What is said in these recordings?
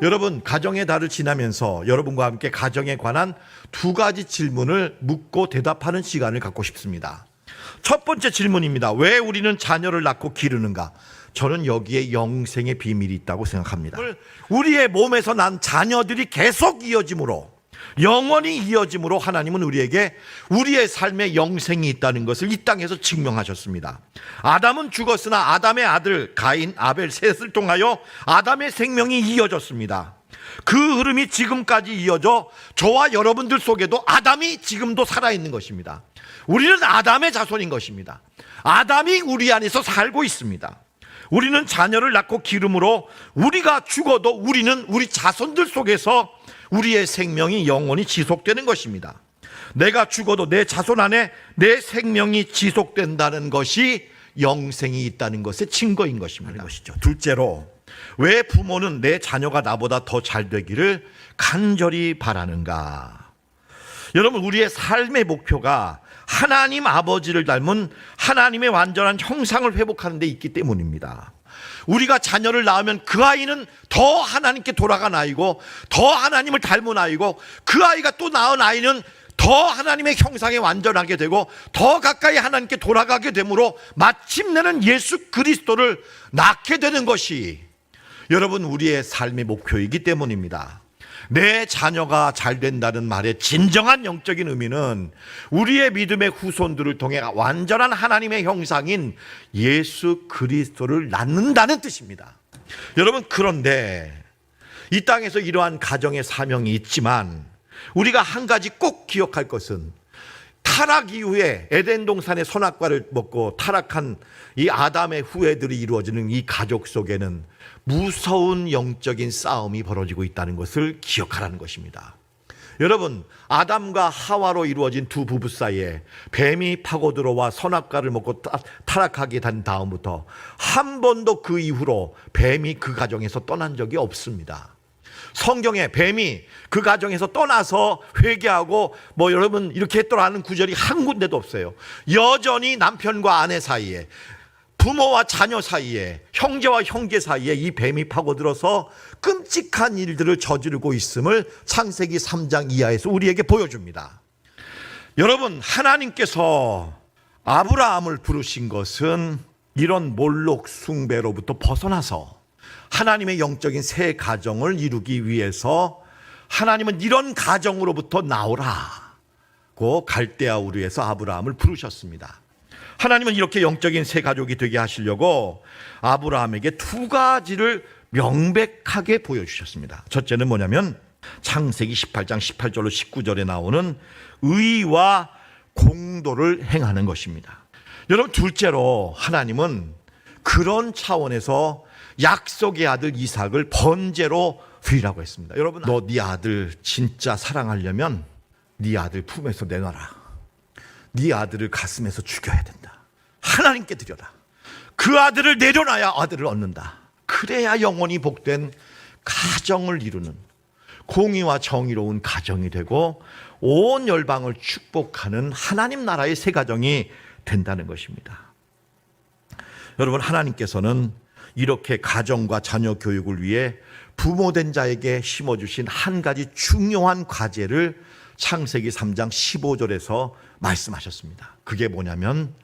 여러분 가정의 달을 지나면서 여러분과 함께 가정에 관한 두 가지 질문을 묻고 대답하는 시간을 갖고 싶습니다. 첫 번째 질문입니다. 왜 우리는 자녀를 낳고 기르는가? 저는 여기에 영생의 비밀이 있다고 생각합니다. 우리의 몸에서 난 자녀들이 계속 이어짐으로 영원히 이어짐으로 하나님은 우리에게 우리의 삶에 영생이 있다는 것을 이 땅에서 증명하셨습니다. 아담은 죽었으나 아담의 아들 가인, 아벨, 셋을 통하여 아담의 생명이 이어졌습니다. 그 흐름이 지금까지 이어져 저와 여러분들 속에도 아담이 지금도 살아있는 것입니다. 우리는 아담의 자손인 것입니다. 아담이 우리 안에서 살고 있습니다. 우리는 자녀를 낳고 기름으로 우리가 죽어도 우리는 우리 자손들 속에서 우리의 생명이 영원히 지속되는 것입니다. 내가 죽어도 내 자손 안에 내 생명이 지속된다는 것이 영생이 있다는 것의 증거인 것입니다. 것이죠. 둘째로 왜 부모는 내 자녀가 나보다 더 잘 되기를 간절히 바라는가? 여러분 우리의 삶의 목표가 하나님 아버지를 닮은 하나님의 완전한 형상을 회복하는 데 있기 때문입니다. 우리가 자녀를 낳으면 그 아이는 더 하나님께 돌아간 아이고 더 하나님을 닮은 아이고 그 아이가 또 낳은 아이는 더 하나님의 형상에 완전하게 되고 더 가까이 하나님께 돌아가게 되므로 마침내는 예수 그리스도를 낳게 되는 것이 여러분 우리의 삶의 목표이기 때문입니다. 내 자녀가 잘 된다는 말의 진정한 영적인 의미는 우리의 믿음의 후손들을 통해 완전한 하나님의 형상인 예수 그리스도를 낳는다는 뜻입니다. 여러분, 그런데 이 땅에서 이러한 가정의 사명이 있지만 우리가 한 가지 꼭 기억할 것은 타락 이후에 에덴 동산의 선악과를 먹고 타락한 이 아담의 후예들이 이루어지는 이 가족 속에는 무서운 영적인 싸움이 벌어지고 있다는 것을 기억하라는 것입니다. 여러분, 아담과 하와로 이루어진 두 부부 사이에 뱀이 파고 들어와 선악과를 먹고 타- 타락하게 된 다음부터 한 번도 그 이후로 뱀이 그 가정에서 떠난 적이 없습니다. 성경에 뱀이 그 가정에서 떠나서 회개하고 뭐 여러분 이렇게 했더라는 구절이 한 군데도 없어요. 여전히 남편과 아내 사이에 부모와 자녀 사이에 형제와 형제 사이에 이 뱀이 파고들어서 끔찍한 일들을 저지르고 있음을 창세기 3장 이하에서 우리에게 보여줍니다. 여러분 하나님께서 아브라함을 부르신 것은 이런 몰록 숭배로부터 벗어나서 하나님의 영적인 새 가정을 이루기 위해서 하나님은 이런 가정으로부터 나오라고 갈대아 우르에서 아브라함을 부르셨습니다. 하나님은 이렇게 영적인 새 가족이 되게 하시려고 아브라함에게 두 가지를 명백하게 보여주셨습니다. 첫째는 뭐냐면 창세기 18장 18절로 19절에 나오는 의와 공도를 행하는 것입니다. 여러분 둘째로 하나님은 그런 차원에서 약속의 아들 이삭을 번제로 드리라고 했습니다. 여러분 너 네 아들 진짜 사랑하려면 네 아들 품에서 내놔라. 네 아들을 가슴에서 죽여야 된다. 하나님께 드려라. 그 아들을 내려놔야 아들을 얻는다. 그래야 영원히 복된 가정을 이루는 공의와 정의로운 가정이 되고 온 열방을 축복하는 하나님 나라의 새 가정이 된다는 것입니다. 여러분 하나님께서는 이렇게 가정과 자녀 교육을 위해 부모된 자에게 심어주신 한 가지 중요한 과제를 창세기 3장 15절에서 말씀하셨습니다. 그게 뭐냐면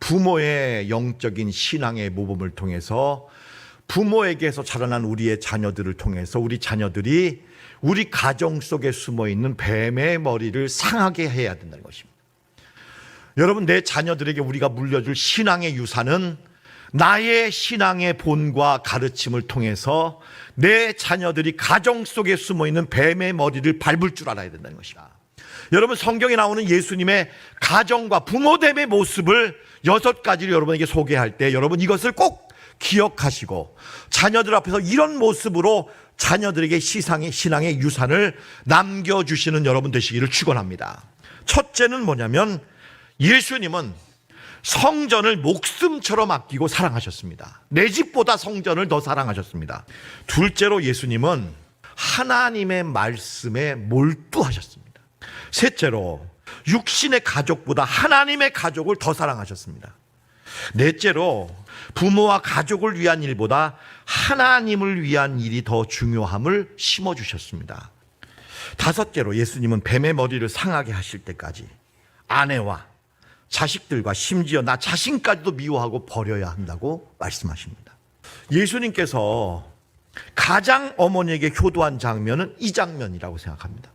부모의 영적인 신앙의 모범을 통해서 부모에게서 자라난 우리의 자녀들을 통해서 우리 자녀들이 우리 가정 속에 숨어 있는 뱀의 머리를 상하게 해야 된다는 것입니다. 여러분 내 자녀들에게 우리가 물려줄 신앙의 유산은 나의 신앙의 본과 가르침을 통해서 내 자녀들이 가정 속에 숨어 있는 뱀의 머리를 밟을 줄 알아야 된다는 것이다. 여러분 성경에 나오는 예수님의 가정과 부모됨의 모습을 여섯 가지를 여러분에게 소개할 때 여러분 이것을 꼭 기억하시고 자녀들 앞에서 이런 모습으로 자녀들에게 시상의 신앙의 유산을 남겨 주시는 여러분 되시기를 축원합니다. 첫째는 뭐냐면 예수님은 성전을 목숨처럼 아끼고 사랑하셨습니다. 내 집보다 성전을 더 사랑하셨습니다. 둘째로 예수님은 하나님의 말씀에 몰두하셨습니다. 셋째로 육신의 가족보다 하나님의 가족을 더 사랑하셨습니다. 넷째로 부모와 가족을 위한 일보다 하나님을 위한 일이 더 중요함을 심어 주셨습니다. 다섯째로 예수님은 뱀의 머리를 상하게 하실 때까지 아내와 자식들과 심지어 나 자신까지도 미워하고 버려야 한다고 말씀하십니다. 예수님께서 가장 어머니에게 효도한 장면은 이 장면이라고 생각합니다.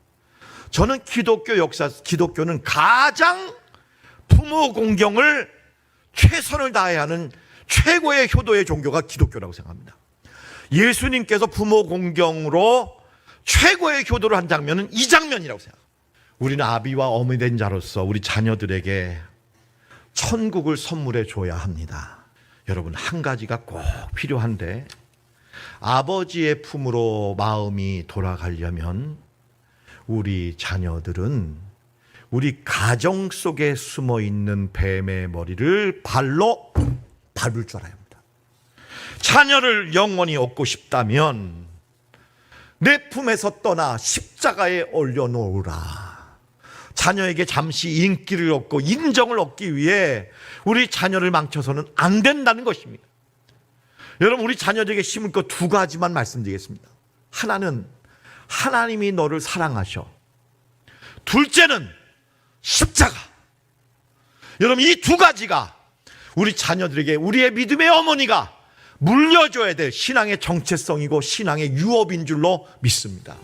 저는 기독교 역사, 기독교는 가장 부모 공경을 최선을 다해야 하는 최고의 효도의 종교가 기독교라고 생각합니다. 예수님께서 부모 공경으로 최고의 효도를 한 장면은 이 장면이라고 생각합니다. 우리는 아비와 어머니 된 자로서 우리 자녀들에게 천국을 선물해 줘야 합니다. 여러분, 한 가지가 꼭 필요한데, 아버지의 품으로 마음이 돌아가려면 우리 자녀들은 우리 가정 속에 숨어 있는 뱀의 머리를 발로 밟을 줄 알아야 합니다. 자녀를 영원히 얻고 싶다면 내 품에서 떠나 십자가에 올려놓으라. 자녀에게 잠시 인기를 얻고 인정을 얻기 위해 우리 자녀를 망쳐서는 안 된다는 것입니다. 여러분, 우리 자녀들에게 심을 것 두 가지만 말씀드리겠습니다. 하나는 하나님이 너를 사랑하셔. 둘째는 십자가. 여러분, 이 두 가지가 우리 자녀들에게 우리의 믿음의 어머니가 물려줘야 될 신앙의 정체성이고 신앙의 유업인 줄로 믿습니다.